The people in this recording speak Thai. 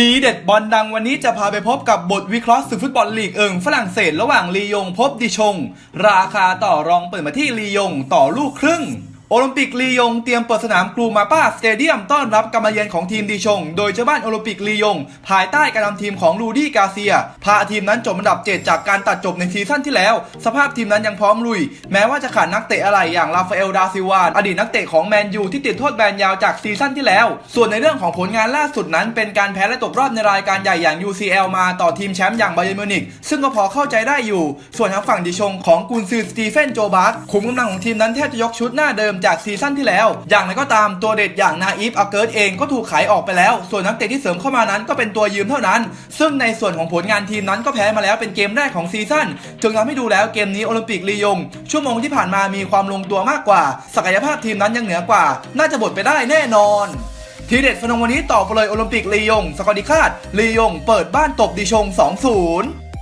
ทีเด็ดบอลดังวันนี้จะพาไปพบกับบทวิเคราะห์สึกฟุตบอลลีกเอิงฝรั่งเศสระหว่างลียงพบดิชง ราคาต่อรองเปิดมาที่ลียงต่อลูกครึ่ง โอลิมปิกลียงเตรียมเปิดสนามกรูมาป้าสเตเดียมต้อนรับการมาเยือนของทีมดิชง โดยเจ้าบ้านโอลิมปิกลียง ภายใต้การนำทีมของลูดี้กาเซีย พาทีมนั้นจบอันดับ 7 จากการตัดจบในซีซั่นที่แล้ว สภาพทีมนั้นยังพร้อมลุย แม้ว่าจะขาดนักเตะอะไรอย่างราฟาเอลดาซิวานอดีตนักเตะของแมนยูที่ติดโทษแบนยาวจากซีซั่นที่แล้ว ส่วนในเรื่องของผลงานล่าสุดนั้นเป็นการแพ้และตกรอบในรายการใหญ่อย่าง UCL มาต่อทีมแชมป์อย่างไบเยร์มิวนิกซึ่งก็พอเข้าใจได้อยู่ ส่วนทางฝั่งดิชงของกุนซือสตีเฟนโจบาร์คุมกำลังของทีมนั้นแทบจะยกชุดหน้าเดิมจากซีซั่นที่แล้ว อย่างไรก็ตามตัวเด็ดอย่างนาอีฟอาเกิร์ตเองก็ถูกขายออกไปแล้ว ส่วนนักเตะที่เสริมเข้ามานั้นก็เป็นตัวยืมเท่านั้น ซึ่งในส่วนของผลงานทีมนั้นก็แพ้มาแล้วเป็นเกมแรกของซีซั่นจึงทำให้ดูแล้วเกมนี้โอลิมปิกลียง ชั่วโมงที่ผ่านมามีความลงตัวมากกว่า ศักยภาพทีมนั้นยังเหนือกว่า น่าจะบดไปได้แน่นอนทีเด็ดฟนงวันนี้ต่อไปเลยโอลิมปิกลียง สกอตติคาดลียง เปิดบ้านตบดิชง 2-0